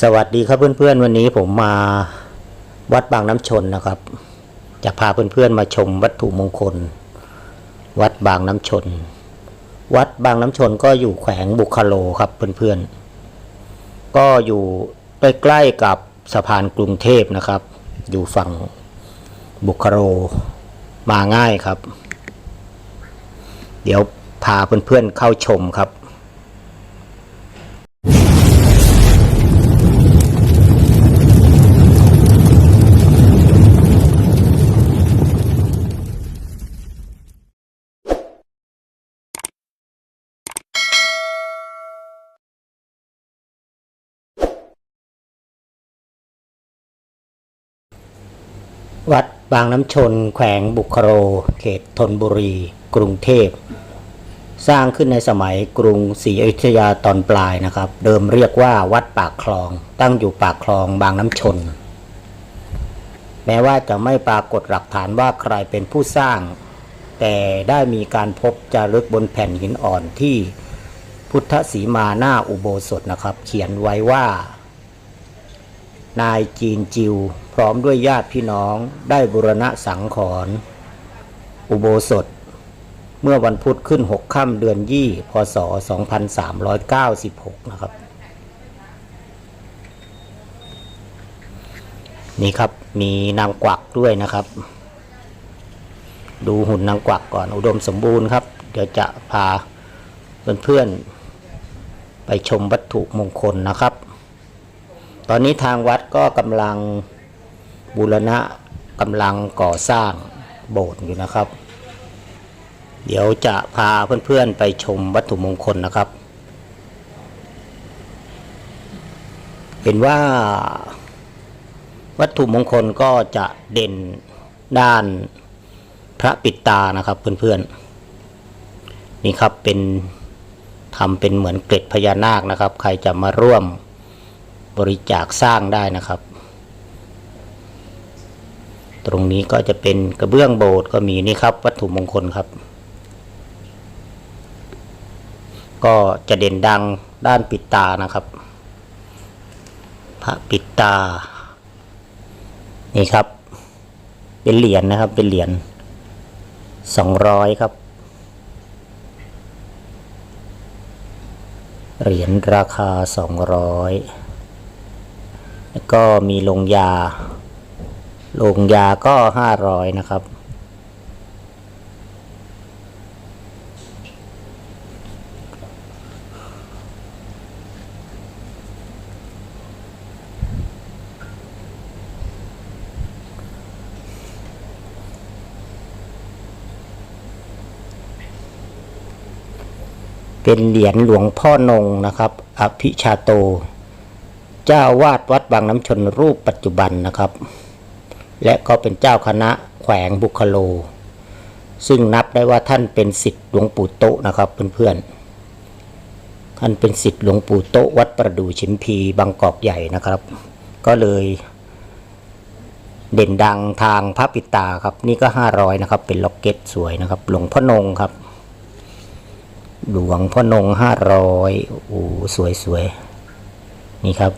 สวัสดีครับเพื่อนๆ วันนี้ผมมาวัดบางน้ำชนนะครับ จะพาเพื่อนๆมาชมวัตถุมงคล วัดบางน้ำชน วัดบางน้ำชนก็อยู่แขวงบุคโลครับเพื่อนๆ ก็อยู่ใกล้ๆกับสะพานกรุงเทพนะครับ อยู่ฝั่งบุคโลมาง่ายครับ เดี๋ยวพาเพื่อนๆเข้าชมครับ วัด บางน้ำชนแขวงบุคโร เขตธนบุรี กรุงเทพ สร้างขึ้นในสมัยกรุงศรีอยุธยาตอนปลายนะครับ เดิมเรียกว่าวัดปากคลอง ตั้งอยู่ปากคลองบางน้ำชน แม้ว่าจะไม่ปรากฏหลักฐานว่าใครเป็นผู้สร้าง แต่ได้มีการพบจารึกบนแผ่นหินอ่อนที่พุทธสีมาหน้าอุโบสถนะครับ เขียนไว้ว่า นายจีนจิว พร้อมด้วยญาติพี่น้องได้บุรณะสังขรณ์อุโบสถ เมื่อวันพุธขึ้นหกค่ำเดือนยี่พศ 2396 นะครับ นี่ครับมีนางกวักด้วยนะครับ ดูหุ่นนางกวักก่อนอุดมสมบูรณ์ครับ เดี๋ยวจะพาเพื่อนๆไปชมวัตถุมงคลนะครับ ตอนนี้ทางวัดก็กำลังบูรณะกำลังก่อสร้างโบสถ์อยู่นะครับ เดี๋ยวจะพาเพื่อนๆไปชมวัตถุมงคลนะครับ เห็นว่าวัตถุมงคลก็จะเด่นด้านพระปิดตานะครับเพื่อนๆนี่ครับเป็นทำเป็นเหมือนเกล็ดพญานาคนะครับ ใครจะมาร่วม บริจาคสร้างได้นะครับ ตรงนี้ก็จะเป็นกระเบื้องโบสถ์ก็มีนี่ครับ วัตถุมงคลครับ ก็จะเด่นดังด้านปิดตานะครับ พระปิดตา นี่ครับ เป็นเหรียญนะครับ เป็นเหรียญสองร้อยครับเหรียญราคาสองร้อย แล้วก็มีลงยา ลงยาก็ห้าร้อยนะครับ เป็นเหรียญหลวงพ่อนงนะครับ อภิชาโต เจ้าวาดวัดบางน้ำชนรูปปัจจุบันนะครับ และก็เป็นเจ้าคณะแขวงบุคโล ซึ่งนับได้ว่าท่านเป็นสิทธิ์หลวงปู่โตนะครับเพื่อนๆท่านเป็นสิทธิ์หลวงปู่โตวัดประดู่ชิมพีบางกอกใหญ่นะครับ ก็เลยเด่นดังทางพระปิตาครับ นี่ก็ห้าร้อยนะครับ เป็นล็อกเก็ตสวยนะครับ หลวงพ่อนงครับ หลวงพ่อนงห้าร้อยโอ้สวยสวย นี่ครับ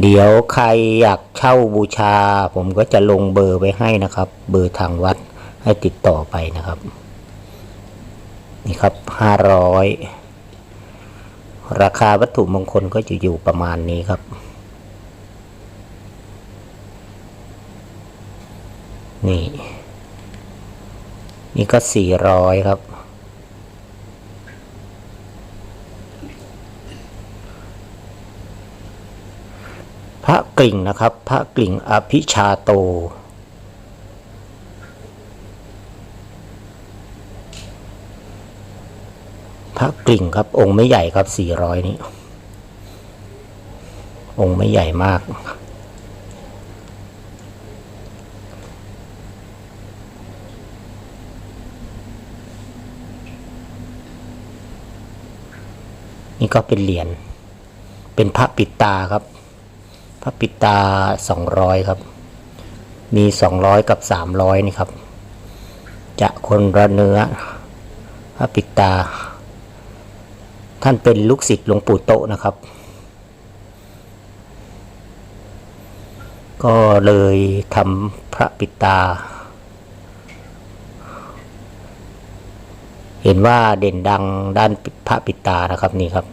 เดี๋ยวใครอยากเช่าบูชา ผมก็จะลงเบอร์ไว้ให้นะครับ เบอร์ทางวัดให้ติดต่อไปนะครับ นี่ครับห้าร้อยราคาวัตถุมงคลก็จะอยู่ประมาณนี้ครับ นี่ นี่ก็สี่ร้อยครับ พ ระกลิ่งนะครับ พระกลิ่งอภิชาโต พระกลิ่งครับองค์ไม่ใหญ่ครับสี่ร้อยนี้องค์ไม่ใหญ่มาก นี่ก็เป็นเหรียญเป็นพระปิดตาครับ พระปิตาสองร้อยครับ มีสองร้อยกับสามร้อยนี่ครับ จะคนละเนื้อ พระปิตา ท่านเป็นลูกศิษย์หลวงปู่โตนะครับ ก็เลยทำพระปิตา เห็นว่าเด่นดังด้านพระปิตานะครับนี่ครับ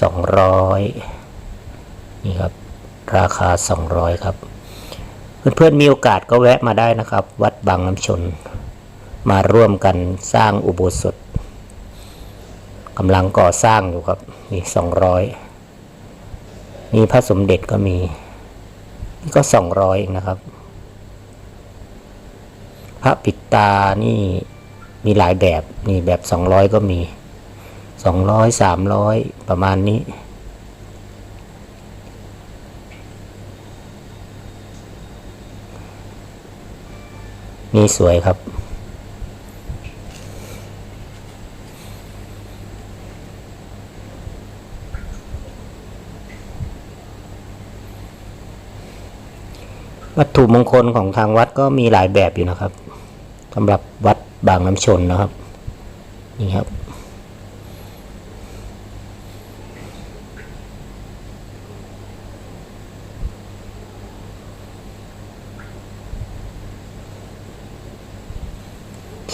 สองร้อย นี่ครับ ราคาสองร้อยครับเพื่อนๆมีโอกาสก็แวะมาได้นะครับ วัดบางน้ำชน มาร่วมกันสร้างอุโบสถกำลังก่อสร้างอยู่ครับนี่สองร้อยมีพระสมเด็จก็มีนี่ก็สองร้อยเองนะครับ พระปิดตานี่มีหลายแบบนี่แบบสองร้อยก็มีสองร้อยสามร้อยประมาณนี้ นี่สวยครับ วัตถุมงคลของทางวัดก็มีหลายแบบอยู่นะครับสำหรับวัดบางน้ำชนนะครับ นี่ครับ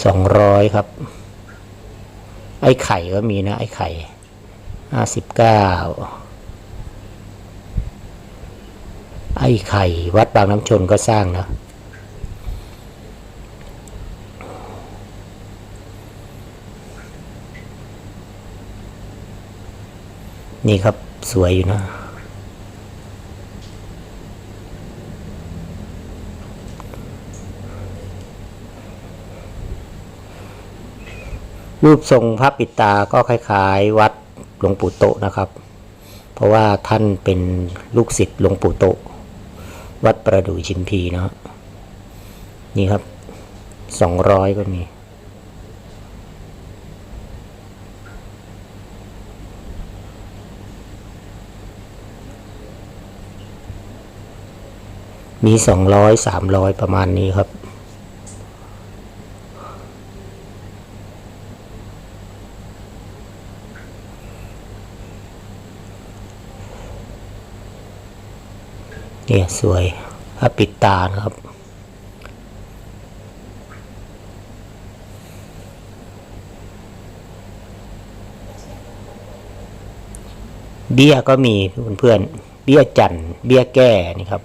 สองร้อยครับ ไอ้ไข่ก็มีนะ ไอ้ไข่ห้าสิบเก้าไอ้ไข่ วัดบางน้ำชนก็สร้างนะนี่ครับสวยอยู่นะ รูปทรงพระปิดตาก็คล้ายๆ วัดหลวงปู่โตนะครับ เพราะว่าท่านเป็นลูกศิษย์หลวงปู่โต วัดประดู่ชิมพีเนาะนี่ครับสองร้อยก็มีมีสองร้อยสามร้อยประมาณนี้ครับ เนี่ยสวยพระปิดตานะครับ เบี้ยก็มีเพื่อนๆเบี้ยจันทร์เบี้ยแก้นี่ครับ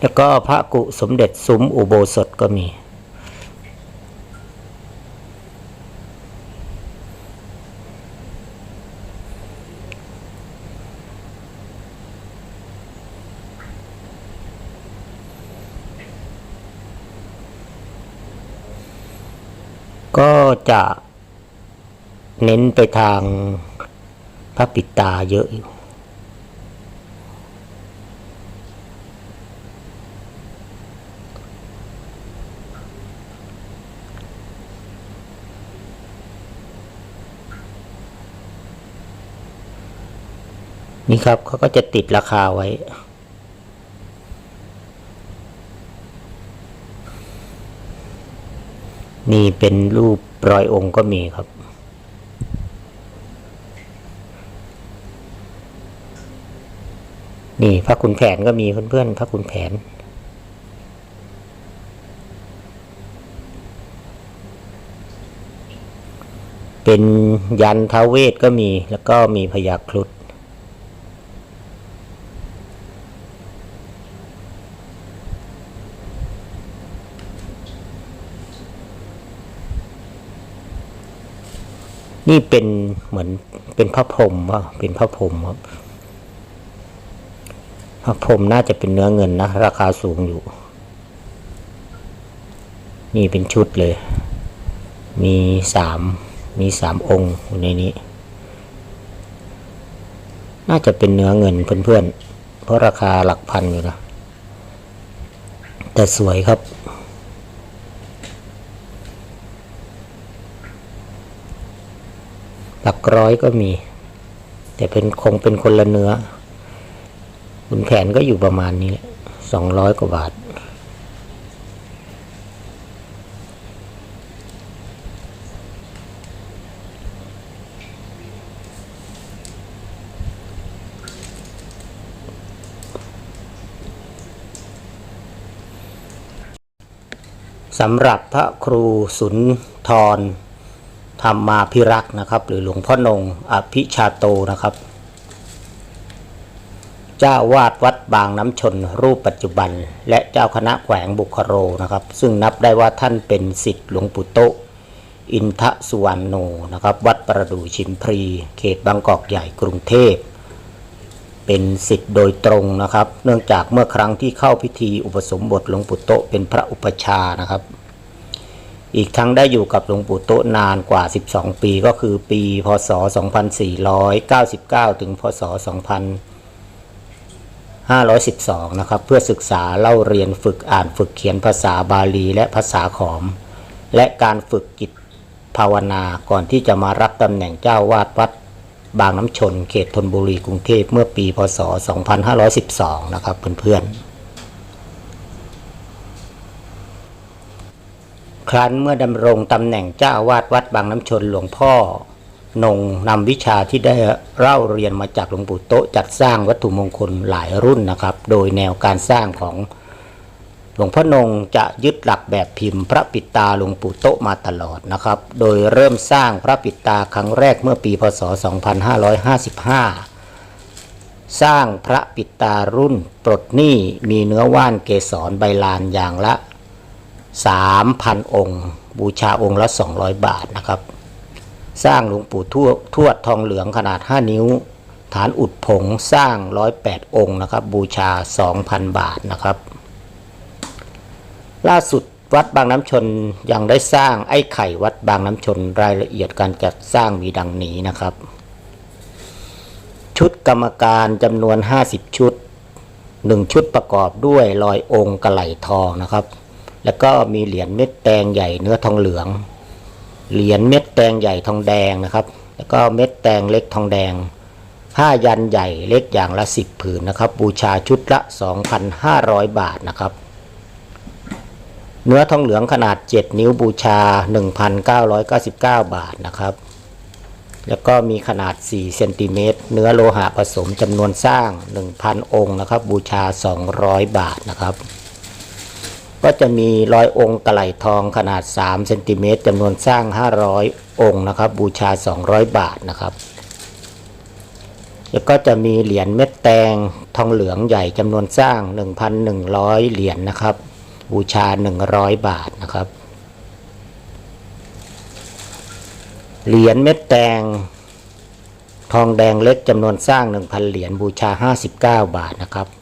แล้วก็พระกุสมเด็จซุ้มอุโบสถก็มี ก็จะเน้นไปทางพระปิตาเยอะอยู่นี่ครับเขาก็จะติดราคาไว้ นี่เป็นรูปรอยองค์ก็มีครับ นี่พระขุนแผนก็มีเพื่อนๆพระขุนแผน เป็นยันท้าเวทก็มีแล้วก็มีพยาครุฑ นี่เป็นเหมือนเป็นพระพรหมว่าเป็นพระพรหมครับพระพรหมน่าจะเป็นเนื้อเงินนะ ราคาสูงอยู่ นี่เป็นชุดเลย มีสามมีสามองค์อยู่ในนี้ น่าจะเป็นเนื้อเงินเพื่อนๆเพราะราคาหลักพันอยู่นะ แต่สวยครับ หลักร้อยก็มี แต่เป็นคงเป็นคนละเนื้อขุนแผนก็อยู่ประมาณนี้แหละสองร้อยกว่าบาท สำหรับพระครูสุนทร ธรรมาพิรักษ์นะครับ หรือหลวงพ่อนงอภิชาโตนะครับ เจ้าวาดวัดบางน้ำชนรูปปัจจุบัน และเจ้าคณะแขวงบุคโรนะครับ ซึ่งนับได้ว่าท่านเป็นสิทธิ์หลวงปู่โตอินทสุวรรณโนนะครับ วัดประดู่ชิมพรี เขตบางกอกใหญ่กรุงเทพเป็นสิทธิ์โดยตรงนะครับ เนื่องจากเมื่อครั้งที่เข้าพิธีอุปสมบทหลวงปู่โตเป็นพระอุปชานะครับ อีกทั้งได้อยู่กับหลวงปู่โตนานกว่า 12 ปีก็คือปี พศ 2499 ถึง พศ 2512 นะครับ เพื่อศึกษาเล่าเรียนฝึกอ่านฝึกเขียนภาษาบาลีและภาษาขอม และการฝึกกิจภาวนาก่อนที่จะมารับตำแหน่งเจ้าวาดวัดบางน้ำชน เขตธนบุรีกรุงเทพเมื่อปี พศ 2512 นะครับเพื่อนๆ ครั้นเมื่อดำรงตำแหน่งเจ้าอาวาดวัดบางน้ำชนหลวงพ่อนงนำวิชาที่ได้เล่าเรียนมาจากหลวงปู่โตจัดสร้างวัตถุมงคลหลายรุ่นนะครับ โดยแนวการสร้างของหลวงพ่อนงจะยึดหลักแบบพิมพ์ พระปิดตาหลวงปู่โตมาตลอดนะครับ โดยเริ่มสร้างพระปิดตาครั้งแรกเมื่อปีพศ 2555 สร้างพระปิดตารุ่นปลดหนี้มีเนื้อว่านเกสรใบลานอย่างละ 3,000 องค์ บูชาองค์ละ 200 บาทนะครับ สร้างหลวงปู่ทวดทวดทองเหลืองขนาด 5 นิ้ว ฐานอุดผงสร้าง 108 องค์นะครับ บูชา 2,000 บาทนะครับ ล่าสุดวัดบางน้ำชนยังได้สร้างไอ้ไข่วัดบางน้ำชนรายละเอียดการจัดสร้างมีดังนี้นะครับ ชุดกรรมการจำนวน 50 ชุด 1 ชุดประกอบด้วยลอยองค์กระไหลทองนะครับ แล้วก็มีเหรียญเม็ดแดงใหญ่เนื้อทองเหลือง เหรียญเม็ดแดงใหญ่ทองแดงนะครับ แล้วก็เม็ดแดงเล็กทองแดงผ้ายันใหญ่เล็กอย่างละ 10 ผืนนะครับ บูชาชุดละ 2,500 บาทนะครับ เนื้อทองเหลืองขนาด 7 นิ้วบูชา 1,999 บาทนะครับ แล้วก็มีขนาด4เซนติเมตรเนื้อโลหะผสมจำนวนสร้าง 1,000 องค์นะครับ บูชา 200 บาทนะครับ ก็จะมีร้อยองค์กระไหลทองขนาด3เซนติเมตรจำนวนสร้าง 500 องค์นะครับ บูชา 200 บาทนะครับ แล้วก็จะมีเหรียญเม็ดแตงทองเหลืองใหญ่จำนวนสร้าง 1,100 เหรียญนะครับ บูชา 100 บาทนะครับ เหรียญเม็ดแตงทองแดงเล็กจำนวนสร้าง 1,000 เหรียญบูชา 59 บาทนะครับ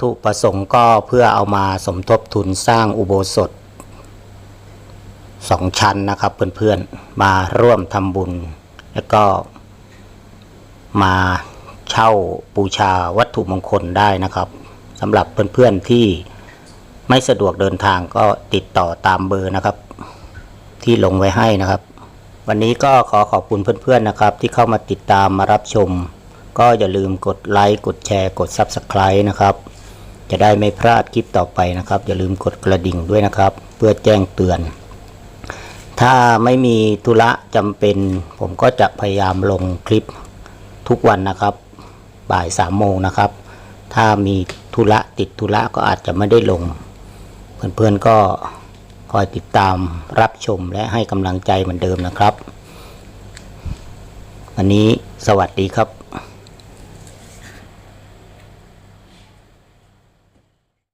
ถุประสงค์ก็เพื่อเอามาสมทบทุนสร้างอุโบสถสองชั้นนะครับเพื่อนๆมาร่วมทำบุญ แล้วก็มาเช่าบูชาวัตถุมงคลได้นะครับสำหรับเพื่อนๆที่ไม่สะดวกเดินทางก็ติดต่อตามเบอร์นะครับ ที่ลงไว้ให้นะครับ วันนี้ก็ขอขอบคุณเพื่อนๆนะครับ ที่เข้ามาติดตามมารับชม ก็อย่าลืมกดไลค์กดแชร์กด Subscribe นะครับ จะได้ไม่พลาดคลิปต่อไปนะครับ อย่าลืมกดกระดิ่งด้วยนะครับ เพื่อแจ้งเตือน ถ้าไม่มีธุระจำเป็น ผมก็จะพยายามลงคลิปทุกวันนะครับ บ่ายสามโมงนะครับ ถ้ามีธุระติดธุระก็อาจจะไม่ได้ลง เพื่อนๆก็คอยติดตามรับชมและให้กำลังใจเหมือนเดิมนะครับ วันนี้สวัสดีครับ